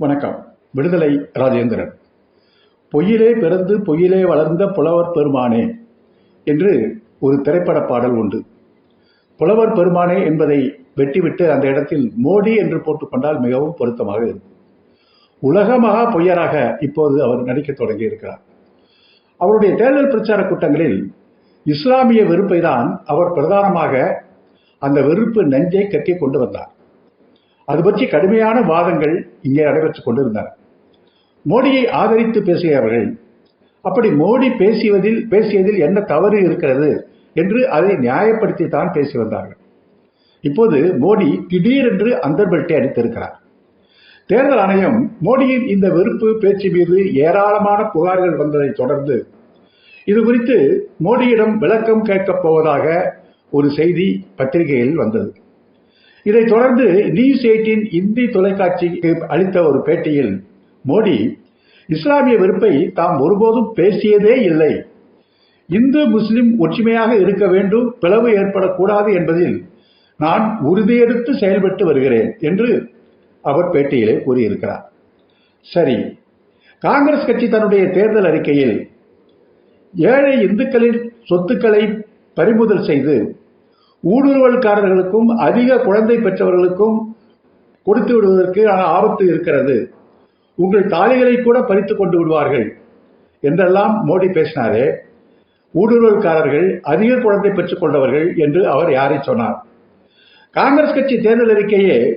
வணக்கம். விடுதலை ராஜேந்திரன். பொய்யிலே பிறந்து பொய்யிலே வளர்ந்த புலவர் பெருமானே என்று ஒரு திரைப்பட பாடல் உண்டு. புலவர் பெருமானே என்பதை வெட்டிவிட்டு அந்த இடத்தில் மோடி என்று போட்டுக்கொண்டால் மிகவும் பொருத்தமாக இருக்கும். உலக மகா பொய்யராக இப்போது அவர் நடிக்க தொடங்கி இருக்கிறார். அவருடைய தேர்தல் பிரச்சார கூட்டங்களில் இஸ்லாமிய வெறுப்பை தான் அவர் பிரதானமாக அந்த வெறுப்பு நெஞ்சை கட்டி கொண்டு வந்தார். அது பற்றி கடுமையான வாதங்கள் இங்கே நடைபெற்றுக் கொண்டிருந்தன. மோடியை ஆதரித்து பேசியவர்கள் அப்படி மோடி பேசியதில் பேசியதில் என்ன தவறு இருக்கிறது என்று அதை நியாயப்படுத்தித்தான் பேசி வந்தார்கள். இப்போது மோடி திடீரென்று அந்தர்பெல்ட்டை அடித்திருக்கிறார். தேர்தல் ஆணையம் மோடியின் இந்த வெறுப்பு பேச்சு மீது ஏராளமான புகார்கள் வந்ததை தொடர்ந்து இது குறித்து மோடியிடம் விளக்கம் கேட்கப் போவதாக ஒரு செய்தி பத்திரிகையில் வந்தது. இதைத் தொடர்ந்து நியூஸ் எயிட்டின் இந்தி தொலைக்காட்சிக்கு அளித்த ஒரு பேட்டியில் மோடி இஸ்லாமிய வெறுப்பை தாம் ஒருபோதும் பேசியதே இல்லை. இந்து முஸ்லிம் ஒற்றுமையாக இருக்க வேண்டும் பிளவு ஏற்படக்கூடாது என்பதில் நான் உறுதியெடுத்து செயல்பட்டு வருகிறேன் என்று அவர் பேட்டியிலே கூறியிருக்கிறார். சரி காங்கிரஸ் கட்சி தன்னுடைய தேர்தல் அறிக்கையில் ஏழை இந்துக்களின் சொத்துக்களை பறிமுதல் செய்து ஊடுருவல்காரர்களுக்கும் அதிக குழந்தை பெற்றவர்களுக்கும் கொடுத்து விடுவதற்கு ஆபத்து இருக்கிறது. உங்கள் தாலிகளை கூட பறித்து கொண்டு விடுவார்கள். என்றெல்லாம் மோடி பேசினாரே. ஊடுருவல்காரர்கள் அதிக குழந்தை பெற்றுக் கொண்டவர்கள் என்று அவர் யாரை சொன்னார்? காங்கிரஸ் கட்சி தேர்தல் அறிக்கையே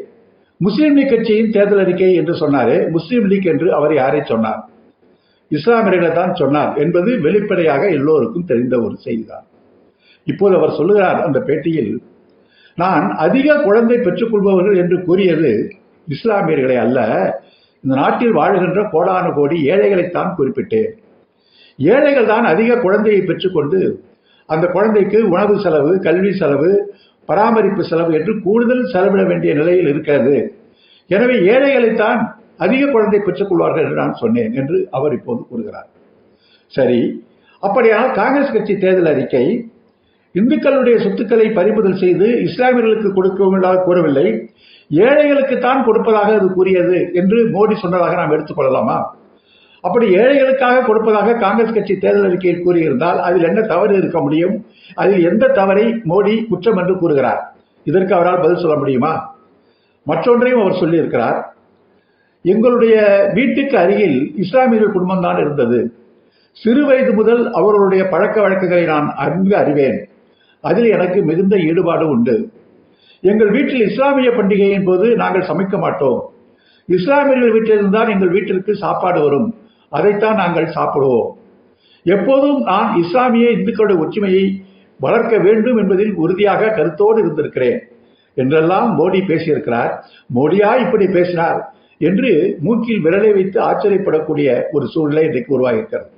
முஸ்லீம் லீக் கட்சியின் தேர்தல் அறிக்கை என்று சொன்னாரே. முஸ்லீம் லீக் என்று அவர் யாரை சொன்னார்? இஸ்லாமியர்களை தான் சொன்னார் என்பது வெளிப்படையாக எல்லோருக்கும் தெரிந்த ஒரு செய்திதான். இப்போது அவர் சொல்லுகிறார் அந்த பேட்டியில் நான் அதிக குழந்தை பெற்றுக்கொள்பவர்கள் என்று கூறியது இஸ்லாமியர்களை அல்ல இந்த நாட்டில் வாழ்கின்ற கோடானு கோடி ஏழைகளைத்தான் குறிப்பிட்டேன். ஏழைகள் தான் அதிக குழந்தையை பெற்றுக்கொண்டு அந்த குழந்தைக்கு உணவு செலவு கல்வி செலவு பராமரிப்பு செலவு என்று கூடுதல் செலவிட வேண்டிய நிலையில் இருக்கிறது. எனவே ஏழைகளைத்தான் அதிக குழந்தை பெற்றுக்கொள்வார்கள் என்று நான் சொன்னேன் என்று அவர் இப்போது கூறுகிறார். சரி அப்படியானால் காங்கிரஸ் கட்சி தேர்தல் அறிக்கை இந்துக்களுடைய சொத்துக்களை பறிமுதல் செய்து இஸ்லாமியர்களுக்கு கொடுக்க கூறவில்லை. ஏழைகளுக்கு தான் கொடுப்பதாக அது கூறியது என்று மோடி சொன்னதாக நாம் எடுத்துக்கொள்ளலாமா அப்படி ஏழைகளுக்காக கொடுப்பதாக காங்கிரஸ் கட்சி தேர்தல் அறிக்கையில் கூறியிருந்தால் அதில் என்ன தவறு இருக்க முடியும்? அதில் எந்த தவறை மோடி குற்றம் என்று கூறுகிறார்? இதற்கு அவரால் பதில் சொல்ல முடியுமா? மற்றொன்றையும் அவர் சொல்லியிருக்கிறார். எங்களுடைய வீட்டுக்கு அருகில் இஸ்லாமியர்கள் குடும்பம் தான் இருந்தது. சிறு வயது முதல் அவர்களுடைய பழக்க வழக்கங்களை நான் அங்கு அறிவேன். அதில் எனக்கு மிகுந்த ஈடுபாடு உண்டு. எங்கள் வீட்டில் இஸ்லாமிய பண்டிகையின் போது நாங்கள் சமைக்க மாட்டோம். இஸ்லாமியர்கள் வீட்டிலிருந்தால் எங்கள் வீட்டிற்கு சாப்பாடு வரும். அதைத்தான் நாங்கள் சாப்பிடுவோம். எப்போதும் நான் இஸ்லாமிய இந்துக்களுடைய ஒற்றுமையை வளர்க்க வேண்டும் என்பதில் உறுதியாக கருத்தோடு இருந்திருக்கிறேன். என்றெல்லாம் மோடி பேசியிருக்கிறார். மோடியா இப்படி பேசினார் என்று மூக்கில் விரலை வைத்து ஆச்சரியப்படக்கூடிய ஒரு சூழ்நிலை இன்றைக்கு உருவாகியிருக்கிறது.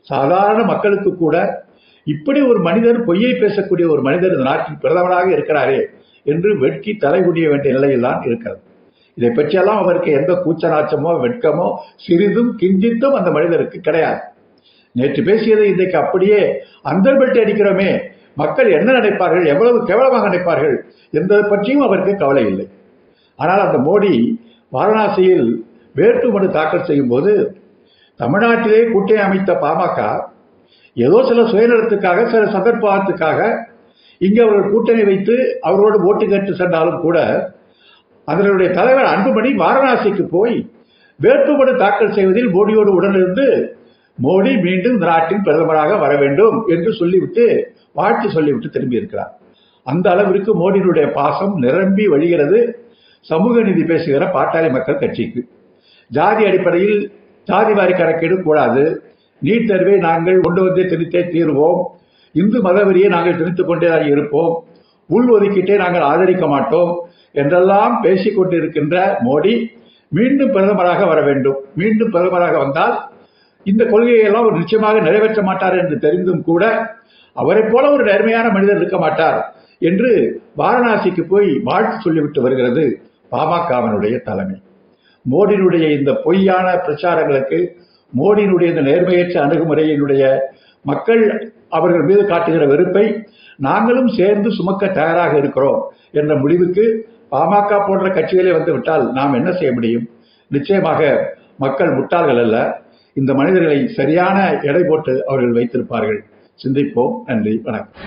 சாதாரண மக்களுக்கு கூட இப்படி ஒரு மனிதர் பொய்யை பேசக்கூடிய ஒரு மனிதர் இந்த நாட்டில் பிரதமராக இருக்கிறாரே என்று வெட்கி தலைகுடிய வேண்டிய நிலையில் தான் இருக்கிறது இதை பற்றியெல்லாம் அவருக்கு எந்த கூச்சநாச்சமோ வெட்கமோ சிறிதும் கிஞ்சித்தும் அந்த மனிதருக்கு கிடையாது. நேற்று பேசியதை இன்றைக்கு அப்படியே அந்தர்பெல்ட் அடிக்கிறோமே மக்கள் என்ன நினைப்பார்கள் எவ்வளவு கேவலமாக நினைப்பார்கள் என்பதை பற்றியும் அவருக்கு கவலை இல்லை. ஆனால் அந்த மோடி வாரணாசியில் வேட்புமனு தாக்கல் செய்யும் போது தமிழ்நாட்டிலே கூட்டணி அமைத்த பாமக ஏதோ சில சுயநலத்துக்காக சில சந்தர்ப்பத்துக்காக இங்கே அவர்கள் கூட்டணி வைத்து அவரோடு ஓட்டு கேட்டு சென்றாலும் கூட அதனுடைய தலைவர் அன்புமணி வாரணாசிக்கு போய் வேட்புமனு தாக்கல் செய்வதில் மோடியோடு உடனிருந்து மோடி மீண்டும் நாட்டின் பிரதமராக வர வேண்டும் என்று சொல்லிவிட்டு வாழ்த்து சொல்லிவிட்டு திரும்பி இருக்கிறார் அந்த அளவிற்கு மோடியினுடைய பாசம் நிரம்பி வழிகிறது சமூக நீதி பேசுகிற பாட்டாளி மக்கள் கட்சிக்கு. ஜாதி அடிப்படையில் ஜாதி வாரி கணக்கீடு கூடாது நீட் தேர்வை நாங்கள் கொண்டு வந்து திணித்தே தீர்வோம். இந்து மதவெறியை நாங்கள் திணித்துக் கொண்டே இருப்போம். உள் ஒதுக்கீட்டை நாங்கள் ஆதரிக்க மாட்டோம். என்றெல்லாம் பேசிக் கொண்டிருக்கின்ற மோடி மீண்டும் பிரதமராக வர வேண்டும். மீண்டும் பிரதமராக வந்தால் இந்த கொள்கையெல்லாம் ஒரு நிச்சயமாக நிறைவேற்ற மாட்டார் என்று தெரிந்தும் கூட அவரை போல ஒரு நேர்மையான மனிதர் இருக்க மாட்டார் என்று வாரணாசிக்கு போய் வாழ்த்து சொல்லிவிட்டு வருகிறது பாமகவனுடைய தலைமை. மோடியினுடைய இந்த பொய்யான பிரச்சாரங்களுக்கு மோடியினுடைய இந்த நேர்மையற்ற அணுகுமுறையினுடைய மக்கள் அவர்கள் மீது காட்டுகிற வெறுப்பை நாங்களும் சேர்ந்து சுமக்க தயாராக இருக்கிறோம் என்ற முடிவுக்கு பாமக போன்ற கட்சிகளே வந்து விட்டால் நாம் என்ன செய்ய முடியும்? நிச்சயமாக மக்கள் முட்டாள்கள் அல்ல. இந்த மனிதர்களை சரியான எடை போட்டு அவர்கள் வைத்திருப்பார்கள். சிந்திப்போம். நன்றி. வணக்கம்.